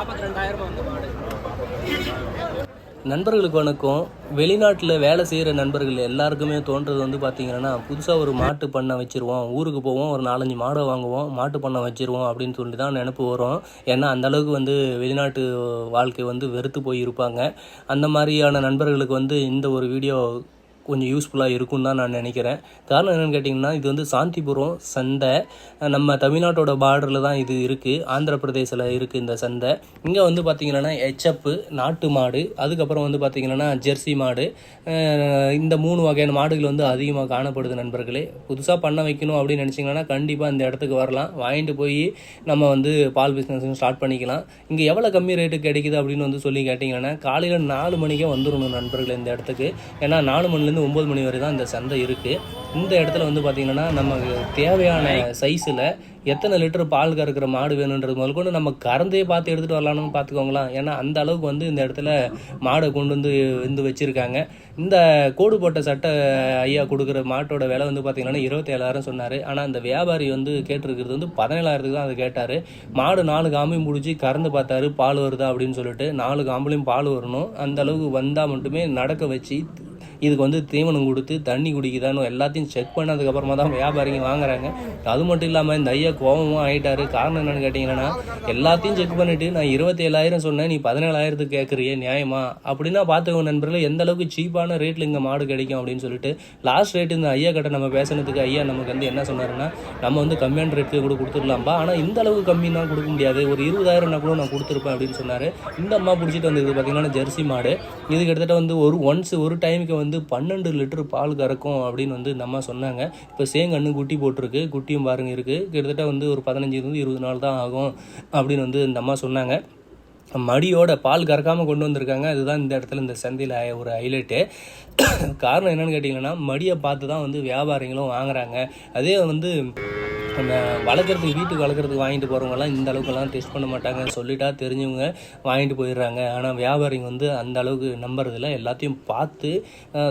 நாற்பத்தி ரெண்டாயிரம் வந்து மாடு. நண்பர்களுக்கு வணக்கம் வெளிநாட்டில் வேலை செய்கிற நண்பர்கள் எல்லாருக்குமே தோன்றது வந்து பார்த்தீங்கன்னா புதுசாக ஒரு மாட்டு பண்ணை வச்சுருவோம். ஊருக்கு போவோம் ஒரு நாலஞ்சு மாடை வாங்குவோம் மாட்டு பண்ணை வச்சுருவோம் அப்படின்னு சொல்லி தான் நினப்பு வரும். ஏன்னா அந்தளவுக்கு வந்து வெளிநாட்டு வாழ்க்கை வந்து வெறுத்து போய் இருப்பாங்க அந்த மாதிரியான நண்பர்களுக்கு வந்து இந்த ஒரு வீடியோ கொஞ்சம் யூஸ்ஃபுல்லாக இருக்கும் தான் நான் நினைக்கிறேன். காரணம் என்னென்னு கேட்டிங்கன்னா இது வந்து சாந்திபுரம் சந்தை. நம்ம தமிழ்நாட்டோட பார்டரில் தான் இது இருக்குது ஆந்திர பிரதேசில் இருக்குது இந்த சந்தை. இங்கே வந்து பார்த்திங்கன்னா எச்எப்பு நாட்டு மாடு அதுக்கப்புறம் வந்து பார்த்திங்கன்னா ஜெர்சி மாடு. இந்த மூணு வகையான மாடுகள் வந்து அதிகமாக காணப்படுது நண்பர்களே. புதுசாக பண்ண வைக்கணும் அப்படின்னு நினச்சிங்கன்னா கண்டிப்பாக இந்த இடத்துக்கு வரலாம். வாங்கிட்டு போய் நம்ம வந்து பால் பிஸ்னஸ் ஸ்டார்ட் பண்ணிக்கலாம். இங்கே எவ்வளோ கம்மி ரேட்டு கிடைக்குது அப்படின்னு வந்து சொல்லி கேட்டிங்கன்னா காலையில் நாலு மணிக்கே வந்துடணும் நண்பர்கள் இந்த இடத்துக்கு. ஏன்னா நாலு மணிலேருந்து ஒம்பது மணி வரை தான் இந்த சந்தை இருக்குது இந்த இடத்துல வந்து பார்த்திங்கன்னா நமக்கு தேவையான சைஸில் எத்தனை லிட்டர் பால் கறக்கிற மாடு வேணுன்றது முதல்கொண்டு நம்ம கறந்தே பார்த்து எடுத்துகிட்டு வரலாம்னு பார்த்துக்கோங்களேன். ஏன்னா அந்த அளவுக்கு வந்து இந்த இடத்துல மாடை கொண்டு வந்து வந்து வச்சுருக்காங்க. இந்த கோடு போட்ட சட்டை ஐயா கொடுக்குற மாட்டோட விலை வந்து பார்த்திங்கன்னா இருபத்தேழாயிரம் சொன்னார். ஆனால் அந்த வியாபாரி வந்து கேட்டிருக்கிறது வந்து பதினேழாயிரத்துக்கு தான் அதை கேட்டார். மாடு நாலு காம்பையும் பிடிச்சி கறந்து பார்த்தாரு பால் வருதா அப்படின்னு சொல்லிட்டு நாலு காம்புலையும் பால் வரணும். அந்த அளவுக்கு வந்தால் மட்டுமே நடக்க வச்சு இதுக்கு வந்து தீவனம் கொடுத்து தண்ணி குடிக்குதான்னு எல்லாத்தையும் செக் பண்ணதுக்கப்புறமா தான் வியாபாரிங்க வாங்குறாங்க. அது மட்டும் இல்லாமல் இந்த ஐயா கோபமும் ஆகிட்டாரு காரணம் என்னன்னு கேட்டிங்கன்னா எல்லாத்தையும் செக் பண்ணிவிட்டு நான் இருபத்தி ஏழாயிரம் சொன்னேன் நீ பதினேழாயிரத்துக்கு கேட்குறியே நியாயமா? அப்படின்னா பார்த்துக்கோங்க நண்பர்களே எந்த அளவுக்கு சீப்பான ரேட்டில் இங்கே மாடு கிடைக்கும் அப்படின்னு சொல்லிட்டு லாஸ்ட் ரேட் இந்த ஐயா கிட்ட நம்ம பேசுனதுக்கு ஐயா நமக்கு வந்து என்ன சொன்னாருன்னா நம்ம வந்து கம்மியான ரேட்டுக்கு கூட கொடுத்துடலாம்ப்பா ஆனால் இந்த அளவுக்கு கம்மின்னா கொடுக்க முடியாது. ஒரு இருபதாயிரம்னா கூட நான் கொடுத்துருப்பேன் அப்படின்னு சொன்னார். இந்த அம்மா பிடிச்சிட்டு வந்தது பார்த்தீங்கன்னா ஜெர்சி மாடு. இது கிட்டத்தட்ட வந்து ஒரு ஒன்ஸ் ஒரு டைமுக்கு வந்து வந்து பன்னெண்டு லிட்டர் பால் கறக்கும் அப்படின்னு வந்து இந்த அம்மா சொன்னாங்க. இப்போ சேங்கண்ணு குட்டி போட்டிருக்கு. குட்டியும் பாருங்க இருக்குது கிட்டத்தட்ட வந்து ஒரு பதினஞ்சுலேருந்து இருபது நாள் தான் ஆகும் அப்படின்னு வந்து இந்த அம்மா சொன்னாங்க. மடியோட பால் கறக்காமல் கொண்டு வந்திருக்காங்க. அதுதான் இந்த இடத்துல இந்த சந்தையில் ஒரு ஹைலைட்டு காரணம் என்னன்னு கேட்டிங்கன்னா மடியை பார்த்து தான் வந்து வியாபாரிகளும் வாங்குறாங்க. அதே வந்து இந்த வளர்க்குறதுக்கு வீட்டுக்கு வளர்க்குறதுக்கு வாங்கிட்டு போகிறவங்கலாம் இந்த அளவுக்குலாம் டெஸ்ட் பண்ண மாட்டாங்க சொல்லிட்டா தெரிஞ்சவங்க வாங்கிட்டு போயிடுறாங்க. ஆனால் வியாபாரிங்க வந்து அந்த அளவுக்கு நம்புறதில்ல. எல்லாத்தையும் பார்த்து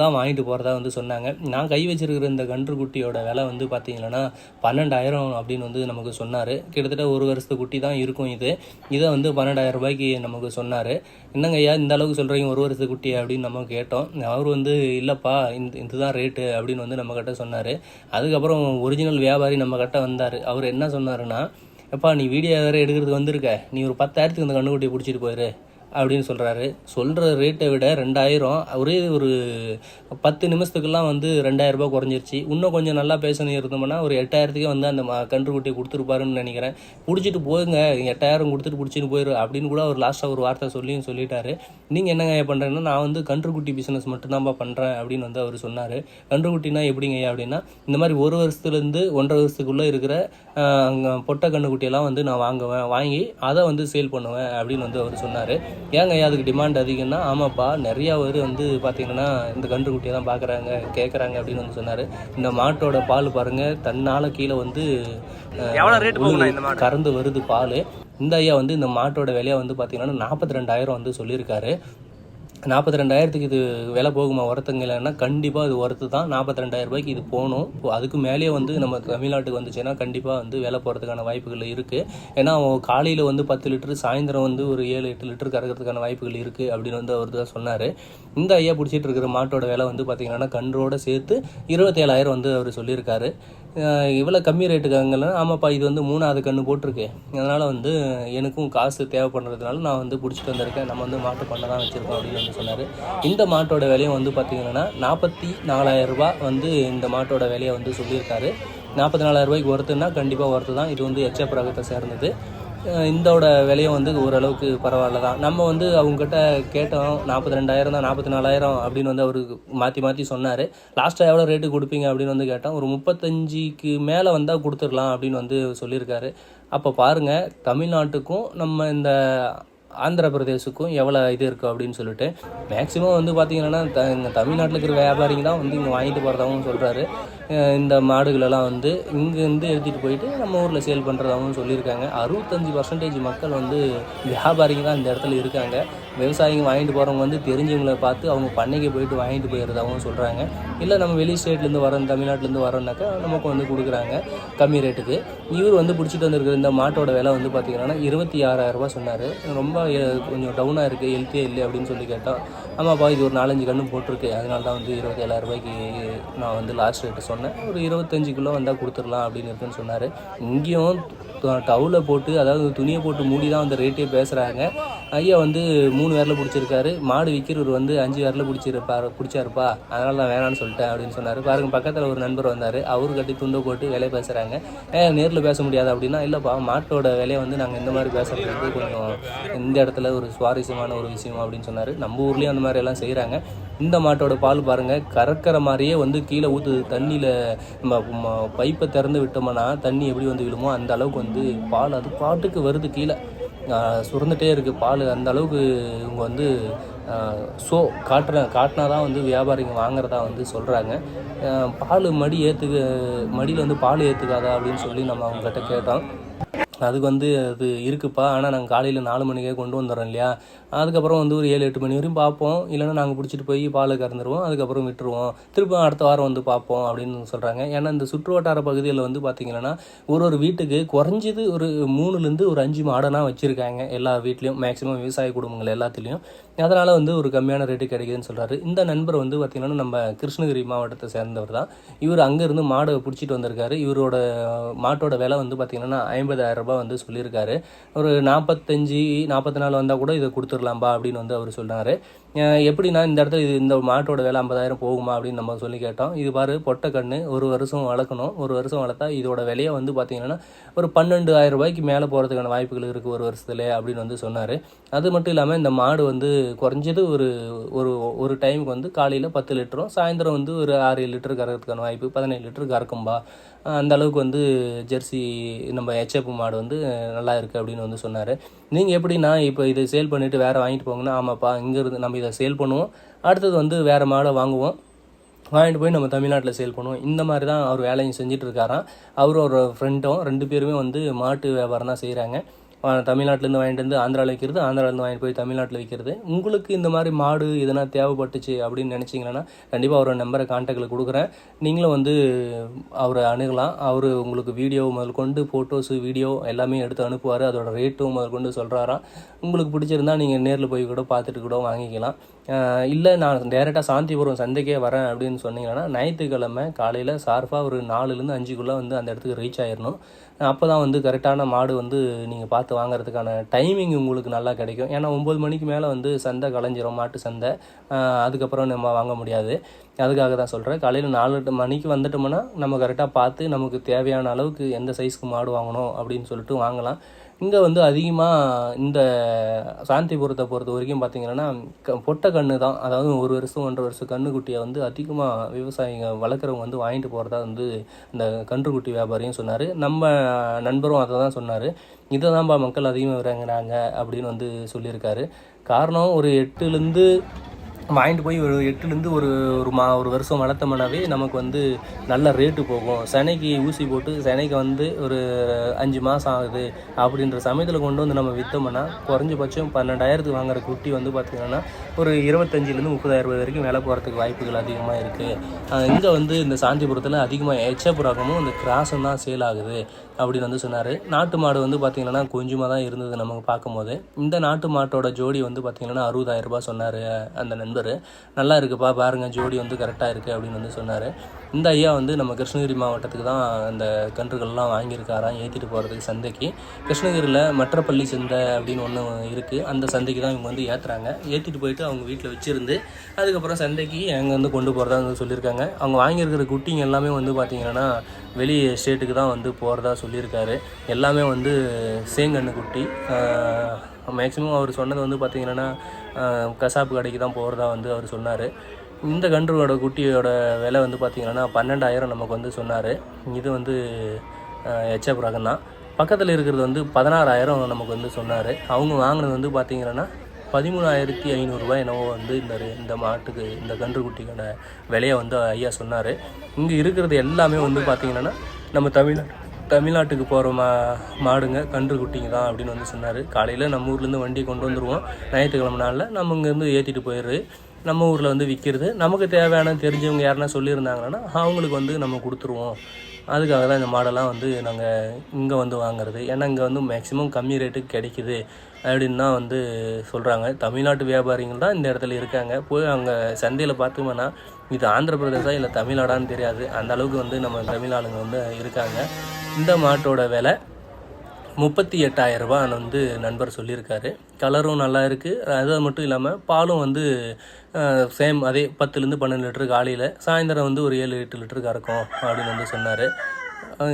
தான் வாங்கிட்டு போகிறதா வந்து சொன்னாங்க. நான் கை வச்சிருக்கிற இந்த கன்று குட்டியோட விலை வந்து பார்த்தீங்கன்னா பன்னெண்டாயிரம் அப்படின்னு வந்து நமக்கு சொன்னார். கிட்டத்தட்ட ஒரு வருஷத்து குட்டி தான் இருக்கும் இது. இதை வந்து பன்னெண்டாயிரம் ரூபாய்க்கு நமக்கு சொன்னார். என்னங்க ஐயா இந்த அளவுக்கு சொல்கிறீங்க ஒரு வருஷத்து குட்டி அப்படின்னு நம்ம கேட்டோம். அவர் வந்து இல்லைப்பா இந்த இதுதான் ரேட்டு அப்படின்னு வந்து நம்மக்கிட்ட சொன்னார். அதுக்கப்புறம் ஒரிஜினல் வியாபாரி நம்மக்கிட்ட வந்தார். அவர் என்ன சொன்னாருன்னா எப்பா நீ வீடியோ வேறு எடுக்கிறதுக்கு வந்திருக்க. நீ ஒரு பத்தாயிரத்துக்கு இந்த கண்ணுக்குட்டியை பிடிச்சிட்டு போயிரு. அப்படின்னு சொல்கிறாரு சொல்கிற ரேட்டை விட ரெண்டாயிரம். ஒரே ஒரு பத்து நிமிஷத்துக்கெல்லாம் வந்து ரெண்டாயிரரூபா ரூபாய் குறைஞ்சிருச்சு. இன்னும் கொஞ்சம் நல்லா பேசணும் இருந்தோம்னா ஒரு எட்டாயிரத்துக்கே வந்து அந்த கன்றுக்குட்டியை கொடுத்துருப்பாருன்னு நினைக்கிறேன். பிடிச்சிட்டு போங்க எட்டாயிரம் கொடுத்துட்டு பிடிச்சிட்டு போயிரு அப்படின்னு கூட ஒரு லாஸ்ட்டாக ஒரு வார்த்தை சொல்லியும் சொல்லிட்டாரு. நீங்கள் என்னங்க பண்ணுறேன்னா நான் வந்து கன்றுக்குட்டி பிஸ்னஸ் மட்டும்தான்ப்பா பண்ணுறேன் அப்படின்னு வந்து அவர் சொன்னார். கன்றுக்குட்டினா எப்படிங்க அப்படின்னா இந்த மாதிரி ஒரு வருஷத்துலேருந்து ஒன்றரை வருஷத்துக்குள்ளே இருக்கிற பொட்டை கன்றுக்குட்டியெல்லாம் வந்து நான் வாங்குவேன். வாங்கி அதை வந்து சேல் பண்ணுவேன் அப்படின்னு வந்து அவர் சொன்னார். ஏங்க ஐயா அதுக்கு டிமாண்ட் அதிகம்னா? ஆமாப்பா நிறையா பேர் வந்து பார்த்தீங்கன்னா இந்த கன்றுக்குட்டியை தான் பார்க்குறாங்க கேட்குறாங்க அப்படின்னு வந்து சொன்னார். இந்த மாட்டோட பால் பாருங்கள் தன்னால் கீழே வந்து கறந்து வருது பால். இந்த ஐயா வந்து இந்த மாட்டோட விலையை வந்து பார்த்தீங்கன்னா நாற்பத்தி ரெண்டாயிரம் வந்து சொல்லியிருக்காரு. நாற்பத்தி ரெண்டாயிரத்துக்கு இது விலை போகுமா ஒருத்தங்கலைன்னா கண்டிப்பாக இது ஒருத்து தான். நாற்பத்தி ரெண்டாயிரம் ரூபாய்க்கு இது போகணும். இப்போ அதுக்கு மேலேயே வந்து நம்ம தமிழ்நாட்டுக்கு வந்துச்சுன்னா கண்டிப்பாக வந்து விலை போகிறதுக்கான வாய்ப்புகள் இருக்குது ஏன்னா காலையில் வந்து பத்து லிட்டரு சாயந்தரம் வந்து ஒரு ஏழு எட்டு லிட்டர் கறக்கிறதுக்கான வாய்ப்புகள் இருக்குது அப்படின்னு வந்து அவர் தான் சொன்னார். இந்த ஐயா பிடிச்சிட்டு இருக்கிற மாட்டோட விலை வந்து பார்த்திங்கன்னா கன்றோட சேர்த்து இருபத்தேழாயிரம் வந்து அவர் சொல்லியிருக்காரு. இவ்வளோ கம்மி ரேட்டுக்கு அங்கெல்லாம் ஆமாப்பா இது வந்து மூணாவது கன்று போட்டிருக்கு. அதனால் வந்து எனக்கும் காசு தேவைப்படுறதுனால நான் வந்து பிடிச்சிட்டு வந்திருக்கேன். நம்ம வந்து மாட்டு பண்ண தான் வச்சுருக்கோம் அப்படின்னு வந்து சொன்னார். இந்த மாட்டோட விலையும் வந்து பார்த்திங்கன்னா நாற்பத்தி நாலாயிரம் வந்து இந்த மாட்டோட விலையை வந்து சொல்லியிருக்காரு. நாற்பத்தி நாலாயிரம் ரூபாய்க்கு ஒருத்துன்னா கண்டிப்பாக ஒருத்து தான் இது வந்து எச்எப் ரகத்தை சேர்ந்தது. இந்தோட விலையும் வந்து ஓரளவுக்கு பரவாயில்ல தான் நம்ம வந்து அவங்ககிட்ட கேட்டோம் நாற்பத்தி ரெண்டாயிரம் தான் நாற்பத்தி நாலாயிரம் அப்படின்னு வந்து அவருக்கு மாற்றி மாற்றி சொன்னார். லாஸ்ட்டாக எவ்வளோ ரேட்டு கொடுப்பீங்க அப்படின்னு வந்து கேட்டோம் ஒரு முப்பத்தஞ்சுக்கு மேலே வந்தால் கொடுத்துடலாம் அப்படின்னு வந்து சொல்லியிருக்காரு. அப்போ பாருங்கள் தமிழ்நாட்டுக்கும் நம்ம இந்த ஆந்திர பிரதேசுக்கும் எவ்வளோ இது இருக்குது அப்படின்னு சொல்லிட்டு. மேக்ஸிமம் வந்து பார்த்தீங்கன்னா த இங்கே தமிழ்நாட்டில் இருக்கிற வியாபாரிங்க தான் வந்து இங்கே வாங்கிட்டு போகிறதாகவும் சொல்கிறாரு இந்த மாடுகளெல்லாம் வந்து இங்கேருந்து எடுத்துகிட்டு போயிட்டு நம்ம ஊரில் சேல் பண்ணுறதாகவும் சொல்லியிருக்காங்க. அறுபத்தஞ்சு பர்சன்டேஜ் மக்கள் வந்து வியாபாரிங்க தான் இந்த இடத்துல இருக்காங்க. விவசாயிங்க வாங்கிட்டு போகிறவங்க வந்து தெரிஞ்சவங்களை பார்த்து அவங்க பண்ணைக்கு போயிட்டு வாங்கிட்டு போயிடுறதாகவும் சொல்கிறாங்க இல்லை நம்ம வெளி ஸ்டேட்லேருந்து வரோம் தமிழ்நாட்டிலேருந்து வரோம்னாக்கா நமக்கு வந்து கொடுக்குறாங்க. கம்மி ரேட்டுக்கு இவர் வந்து பிடிச்சிட்டு வந்திருக்கிற இந்த மாட்டோட விலை வந்து பார்த்தீங்கன்னா இருபத்தி ஆறாயிரம் ரூபாய் சொன்னார். ரொம்ப கொஞ்சம் டவுனாக இருக்குது ஹெல்த்தியே இல்லை அப்படின்னு சொல்லி கேட்டோம் ஆமாப்பா இது ஒரு நாலஞ்சு கன்று போட்டிருக்கு. அதனால தான் வந்து இருபத்தி ஏழாயிரரூபாய்க்கு நான் வந்து லாஸ்ட் ரேட்டு சொன்னேன். ஒரு இருபத்தஞ்சு கிலோ வந்தால் கொடுத்துடலாம் அப்படின்னு இருக்குன்னு சொன்னார். இங்கேயும் டவுலில் போட்டு அதாவது துணியை போட்டு மூடி தான் அந்த ரேட்டே பேசுகிறாங்க ஐயா வந்து மூணு வேரில் பிடிச்சிருக்காரு. மாடு விற்கிறவர் வந்து அஞ்சு வேரில் பிடிச்சிருப்பாரு பிடிச்சாருப்பா. அதனால நான் வேணான்னு சொல்லிட்டேன் அப்படின்னு சொன்னார். பாருங்க பக்கத்தில் ஒரு நண்பர் வந்தார். அவரு கட்டி துண்டை போட்டு வேலையை பேசுகிறாங்க ஏன் நேரில் பேச முடியாது அப்படின்னா இல்லைப்பா மாட்டோட விலையை வந்து நாங்கள் இந்த மாதிரி பேசுகிறது கொஞ்சம் இந்த இடத்துல ஒரு சுவாரஸ்யமான ஒரு விஷயம் அப்படின்னு சொன்னார். நம்ம ஊர்லேயும் அந்த மாதிரி எல்லாம் செய்கிறாங்க இந்த மாட்டோட பால் பாருங்கள் கறக்கிற மாதிரியே வந்து கீழே ஊற்றுது தண்ணியில் நம்ம பைப்பை திறந்து விட்டோம்னா தண்ணி எப்படி வந்து விழுமோ அந்த அளவுக்கு வந்து பால் அது பாட்டுக்கு வருது கீழே. சுரந்துகிட்டே இருக்குது பால் அந்த அளவுக்கு இவங்க வந்து ஸோ காட்டுற காட்டினா தான் வந்து வியாபாரிங்க வாங்குறதா வந்து சொல்கிறாங்க பால் மடி ஏற்றுக்க மடியில் வந்து பால் ஏற்றுக்காதா அப்படின்னு சொல்லி நம்ம அவங்ககிட்ட கேட்டோம். அதுக்கு வந்து அது இருக்குப்பா. ஆனால் நாங்கள் காலையில் நாலு மணிக்கே கொண்டு வந்துடுறோம் இல்லையா? அதுக்கப்புறம் வந்து ஒரு ஏழு எட்டு மணி வரையும் பார்ப்போம். இல்லைன்னா நாங்கள் பிடிச்சிட்டு போய் பால் கறந்துருவோம். அதுக்கப்புறம் விட்டுருவோம். திருப்பி அடுத்த வாரம் வந்து பார்ப்போம் அப்படின்னு சொல்கிறாங்க ஏன்னா இந்த சுற்று வட்டார பகுதியில் வந்து பார்த்திங்கன்னா ஒரு ஒரு வீட்டுக்கு குறைஞ்சது ஒரு மூணுலேருந்து ஒரு அஞ்சு மாடெல்லாம் வச்சுருக்காங்க. எல்லா வீட்லேயும் மேக்ஸிமம் விவசாய குடும்பங்கள் எல்லாத்துலேயும். அதனால் வந்து ஒரு கம்மியான ரேட்டு கிடைக்குதுன்னு சொல்கிறாரு இந்த நண்பர் வந்து பார்த்திங்கன்னா நம்ம கிருஷ்ணகிரி மாவட்டத்தை சேர்ந்தவர் தான். இவர் அங்கேருந்து மாடை பிடிச்சிட்டு வந்திருக்காரு. இவரோட மாட்டோட விலை வந்து பார்த்திங்கன்னா ஐம்பதாயிரம் ரூபாய் வந்து சொல்லியிருக்காரு. ஒரு நாற்பத்தஞ்சு நாற்பத்தி நாலு வந்தால் கூட இதை பார்க்கலாம்பா அப்படின்னு வந்து அவர் சொல்கிறாரு எப்படின்னா இந்த இடத்துல இது இந்த மாட்டோட விலை ஐம்பதாயிரம் போகுமா அப்படின்னு நம்ம சொல்லி கேட்டோம். இது பாரு பொட்டை கண்ணு ஒரு வருஷம் வளர்க்கணும். ஒரு வருஷம் வளர்த்தா இதோட விலையை வந்து பார்த்திங்கன்னா ஒரு பன்னெண்டு ஆயிரம் ரூபாய்க்கு மேலே போகிறதுக்கான வாய்ப்புகள் இருக்குது ஒரு வருஷத்துல அப்படின்னு வந்து சொன்னார். அது மட்டும் இல்லாமல் இந்த மாடு வந்து குறைஞ்சது ஒரு ஒரு ஒரு டைமுக்கு வந்து காலையில் பத்து லிட்டரும் சாயந்தரம் வந்து ஒரு ஆறு ஏழு லிட்டர் கறக்கிறதுக்கான வாய்ப்பு பதினேழு லிட்டர் கறக்கும்பா. அந்த அளவுக்கு வந்து ஜெர்சி நம்ம ஹெச்எப் மாடு வந்து நல்லா இருக்குது அப்படின்னு வந்து சொன்னார். நீங்கள் எப்படின்னா இப்போ இதை சேல் பண்ணிவிட்டு வேறு வாங்கிட்டு போங்கன்னா ஆமாப்பா இங்கேருந்து நம்ம இதை சேல் பண்ணுவோம். அடுத்தது வந்து வேறு மாடை வாங்குவோம். வாங்கிட்டு போய் நம்ம தமிழ்நாட்டில் சேல் பண்ணுவோம். இந்த மாதிரி தான் அவர் வேலையும் செஞ்சுட்டு இருக்காராம். அவரும் ஒரு ஃப்ரெண்டும் ரெண்டு பேருமே வந்து மாட்டு வியாபாரம் தான் செய்கிறாங்க தமிழ்நாட்டிலேருந்து வாங்கிட்டு வந்து ஆந்திராவில் விற்கிறது ஆந்திராவிலேருந்து வாங்கிட்டு போய் தமிழ்நாட்டில் விற்கிறது உங்களுக்கு இந்த மாதிரி மாடு எதனா தேவைப்பட்டுச்சு அப்படின்னு நினச்சிங்கன்னா கண்டிப்பாக அவரோட நம்பரை கான்டாக்டில் கொடுக்குறேன். நீங்களும் வந்து அவரை அணுகலாம். அவர் உங்களுக்கு வீடியோ முதல் கொண்டு ஃபோட்டோஸு வீடியோ எல்லாமே எடுத்து அனுப்புவார். அதோட ரேட்டும் முதல் கொண்டு சொல்கிறாராம் உங்களுக்கு பிடிச்சிருந்தா நீங்கள் நேரில் போய் கூட பார்த்துட்டு கூட வாங்கிக்கலாம். இல்லை நான் டேரெக்டாக சாந்திபுரம் சந்தைக்கே வரேன் அப்படின்னு சொன்னீங்கன்னா ஞாயிற்றுக்கிழமை காலையில் சார்பாக ஒரு நாலுலேருந்து அஞ்சுக்குள்ளே வந்து அந்த இடத்துக்கு ரீச் ஆயிடணும் அப்போ தான் வந்து கரெக்டான மாடு வந்து நீங்கள் பார்த்து வாங்குறதுக்கான டைமிங் உங்களுக்கு நல்லா கிடைக்கும். ஏன்னா ஒம்பது மணிக்கு மேலே வந்து சந்தை களைஞ்சிரும் மாட்டு சந்தை. அதுக்கப்புறம் நம்ம வாங்க முடியாது. அதுக்காக தான் சொல்கிறேன் காலையில் நாலு மணிக்கு வந்துட்டோம்னா நம்ம கரெக்டாக பார்த்து நமக்கு தேவையான அளவுக்கு எந்த சைஸ்க்கு மாடு வாங்கணும் அப்படின்னு சொல்லிட்டு வாங்கலாம். இங்கே வந்து அதிகமாக இந்த சாந்திபுரத்தை பொறுத்த வரைக்கும் பார்த்தீங்கன்னா க பொட்டை கன்று தான். அதாவது ஒரு வருஷம் ஒன்றரை வருஷம் கன்றுக்குட்டியை வந்து அதிகமாக விவசாயிங்க வளர்க்குறவங்க வந்து வாங்கிட்டு போகிறதா வந்து இந்த கன்றுக்குட்டி வியாபாரியும் சொன்னார். நம்ம நண்பரும் அதை தான் சொன்னார். இதை தான்ப்பா மக்கள் அதிகமாக இறங்குறாங்க அப்படின்னு வந்து சொல்லியிருக்காரு. காரணம் ஒரு எட்டுலேருந்து வாங்கிட்டு போய் ஒரு எட்டுலேருந்து ஒரு ஒரு மா ஒரு வருஷம் வளர்த்தோம்னாவே நமக்கு வந்து நல்ல ரேட்டு போகும். செனைக்கு ஊசி போட்டு செனைக்கு வந்து ஒரு அஞ்சு மாதம் ஆகுது அப்படின்ற சமயத்தில் கொண்டு வந்து நம்ம விற்றோம்னா குறைஞ்சபட்சம் பன்னெண்டாயிரத்துக்கு வாங்குற குட்டி வந்து பார்த்திங்கன்னா ஒரு இருபத்தஞ்சிலேருந்து முப்பதாயிரம் ரூபாய் வரைக்கும் விலை போகிறதுக்கு வாய்ப்புகள் அதிகமாக இருக்குது இங்கே வந்து இந்த சாந்திபுரத்தில் அதிகமாக எச்சப் இந்த கிராஸும் தான் சேல் ஆகுது அப்படின்னு வந்து சொன்னார். நாட்டு மாடு வந்து பார்த்திங்கன்னா கொஞ்சமாக தான் இருந்தது நமக்கு பார்க்கும்போது. இந்த நாட்டு மாட்டோட ஜோடி வந்து பார்த்திங்கன்னா அறுபதாயிரம் ரூபாய் சொன்னார் அந்த நண்பர். நல்லா இருக்குப்பா பாருங்கள் ஜோடி வந்து கரெக்டாக இருக்குது அப்படின்னு வந்து சொன்னார். இந்த ஐயா வந்து நம்ம கிருஷ்ணகிரி மாவட்டத்துக்கு தான் அந்த கன்றுகள்லாம் வாங்கியிருக்காராம் ஏற்றிட்டு போகிறதுக்கு சந்தைக்கு. கிருஷ்ணகிரியில் மற்றப்பள்ளி சந்தை அப்படின்னு ஒன்று இருக்குது அந்த சந்தைக்கு தான் இவங்க வந்து ஏற்றுறாங்க ஏற்றிட்டு போயிட்டு அவங்க வீட்டில் வச்சுருந்து அதுக்கப்புறம் சந்தைக்கு அங்கே வந்து கொண்டு போகிறதா வந்து சொல்லியிருக்காங்க. அவங்க வாங்கியிருக்கிற குட்டிங்க எல்லாமே வந்து பார்த்திங்கன்னா வெளி ஸ்டேட்டுக்கு தான் வந்து போகிறதா சொல்லியிருக்காரு. எல்லாமே வந்து சேங்கன்னு குட்டி மேக்ஸிமம் அவர் சொன்னது வந்து பார்த்திங்கன்னா கசாப்பு கடைக்கு தான் போகிறதா வந்து அவர் சொன்னார். இந்த கன்றுவோட குட்டியோட விலை வந்து பார்த்திங்கன்னா பன்னெண்டாயிரம் நமக்கு வந்து சொன்னார். இது வந்து எச்எப் ரகம் தான். பக்கத்தில் இருக்கிறது வந்து பதினாறாயிரம் நமக்கு வந்து சொன்னார். அவங்க வாங்கினது வந்து பார்த்திங்கன்னா பதிமூணாயிரத்தி ஐநூறுரூவா என்னவோ வந்து இந்த இந்த மாட்டுக்கு இந்த கன்றுக்குட்டிக்கான விலையை வந்து ஐயா சொன்னார். இங்கே இருக்கிறது எல்லாமே வந்து பார்த்திங்கன்னா நம்ம தமிழ்நாடு தமிழ்நாட்டுக்கு போகிற மா மாடுங்க கன்று குட்டிங்க தான் அப்படின்னு வந்து சொன்னார். காலையில் நம்ம ஊர்லேருந்து வண்டி கொண்டு வந்துடுவோம் ஞாயிற்றுக்கிழமை நாளில் நம்ம இங்கேருந்து ஏற்றிட்டு போயிடுது நம்ம ஊரில் வந்து விற்கிறது நமக்கு தேவையான தெரிஞ்சவங்க யாருன்னா சொல்லியிருந்தாங்கன்னா அவங்களுக்கு வந்து நம்ம கொடுத்துருவோம். அதுக்காக தான் இந்த மாடெல்லாம் வந்து நாங்கள் இங்கே வந்து வாங்குறது. ஏன்னா இங்கே வந்து மேக்ஸிமம் கம்மி ரேட்டுக்கு கிடைக்குது அப்படின்னு தான் வந்து சொல்கிறாங்க தமிழ்நாட்டு வியாபாரிகள் தான் இந்த இடத்துல இருக்காங்க. போய் அங்கே சந்தையில் பார்த்தோம்னா இது ஆந்திர பிரதேசா இல்லை தமிழ்நாடான்னு தெரியாது. அந்த அளவுக்கு வந்து நம்ம தமிழ் ஆளுங்க வந்து இருக்காங்க. இந்த மாட்டோட விலை முப்பத்தி எட்டாயிரரூபான்னு வந்து நண்பர் சொல்லியிருக்காரு. கலரும் நல்லா இருக்குது அது மட்டும் இல்லாமல் பாலும் வந்து சேம் அதே பத்துலேருந்து பன்னெண்டு லிட்டரு காலையில் சாயந்தரம் வந்து ஒரு ஏழு எட்டு லிட்டரு கறக்கும் அப்படின்னு வந்து சொன்னார்.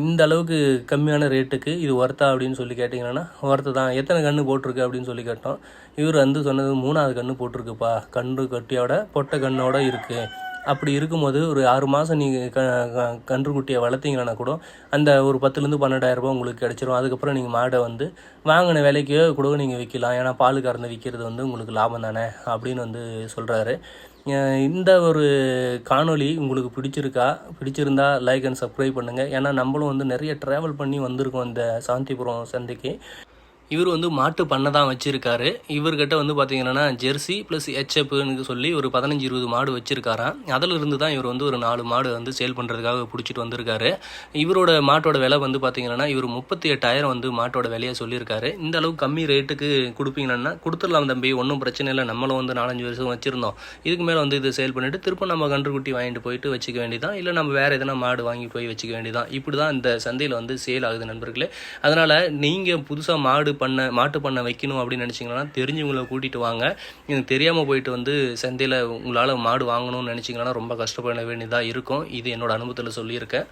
இந்த அளவுக்கு கம்மியான ரேட்டுக்கு இது ஒர்த்தா அப்படின்னு சொல்லி கேட்டிங்கன்னா ஒர்த்து தான். எத்தனை கன்று போட்டிருக்கு அப்படின்னு சொல்லி கேட்டோம். இவர் வந்து சொன்னது மூணாவது கன்று போட்டிருக்குப்பா. கன்று கட்டியோட பொட்டை கண்ணோட இருக்குது அப்படி இருக்கும்போது ஒரு ஆறு மாதம் நீங்கள் க க- கன்றுக்குட்டியை வளர்த்தீங்கன்னா கூட அந்த ஒரு பத்துலேருந்து பன்னெண்டாயிரம் உங்களுக்கு கிடச்சிரும். அதுக்கப்புறம் நீங்கள் மாடை வந்து வாங்கின விலைக்கோ கூட நீங்கள் விற்கலாம். ஏன்னா பால் கறந்து விற்கிறது வந்து உங்களுக்கு லாபம் தானே? அப்படின்னு வந்து சொல்கிறாரு இந்த ஒரு காணொளி உங்களுக்கு பிடிச்சிருக்கா? பிடிச்சிருந்தா லைக் அண்ட் சப்ஸ்கிரைப் பண்ணுங்கள் ஏன்னா நம்மளும் வந்து நிறைய ட்ராவல் பண்ணி வந்திருக்கோம் இந்த சாந்திபுரம் சந்தைக்கு. இவர் வந்து மாட்டு பண்ணை தான் வச்சுருக்காரு. இவர்கிட்ட வந்து பார்த்தீங்கன்னா ஜெர்சி ப்ளஸ் ஹெச்எப்னு சொல்லி ஒரு பதினஞ்சு இருபது மாடு வச்சுருக்காராம். அதில் இருந்து தான் இவர் வந்து ஒரு நாலு மாடு வந்து சேல் பண்ணுறதுக்காக பிடிச்சிட்டு வந்திருக்காரு. இவரோட மாட்டோட விலை வந்து பார்த்தீங்கன்னா இவர் முப்பத்தி எட்டாயிரம் வந்து மாட்டோட விலையை சொல்லியிருக்காரு. இந்த அளவுக்கு கம்மி ரேட்டுக்கு கொடுப்பீங்கன்னா கொடுத்துடலாம் தம்பி ஒன்றும் பிரச்சனை இல்லை. நம்மளும் வந்து நாலஞ்சு வருஷம் வச்சுருந்தோம். இதுக்கு மேலே வந்து இதை சேல் பண்ணிவிட்டு திரும்ப நம்ம கன்றுக்குட்டி வாங்கிட்டு போயிட்டு வச்சுக்க வேண்டியதான் இல்லை நம்ம வேறு எதனா மாடு வாங்கி போய் வச்சுக்க வேண்டியதான் இப்படி தான் இந்த சந்தையில் வந்து சேல் ஆகுது நண்பர்களே. அதனால் நீங்கள் புதுசாக மாடு பண்ண மாட்டு பண்ணை வைக்கணும் அப்படின்னு நினச்சிங்கன்னா தெரிஞ்சவங்கள கூட்டிகிட்டு வாங்க. எனக்கு தெரியாமல் போயிட்டு வந்து சந்தையில் உங்களால் மாடு வாங்கணும்னு நினச்சிங்கன்னா ரொம்ப கஷ்டப்பட வேண்டியதாக இருக்கும். இது என்னோடய அனுபவத்தில் சொல்லியிருக்கேன்.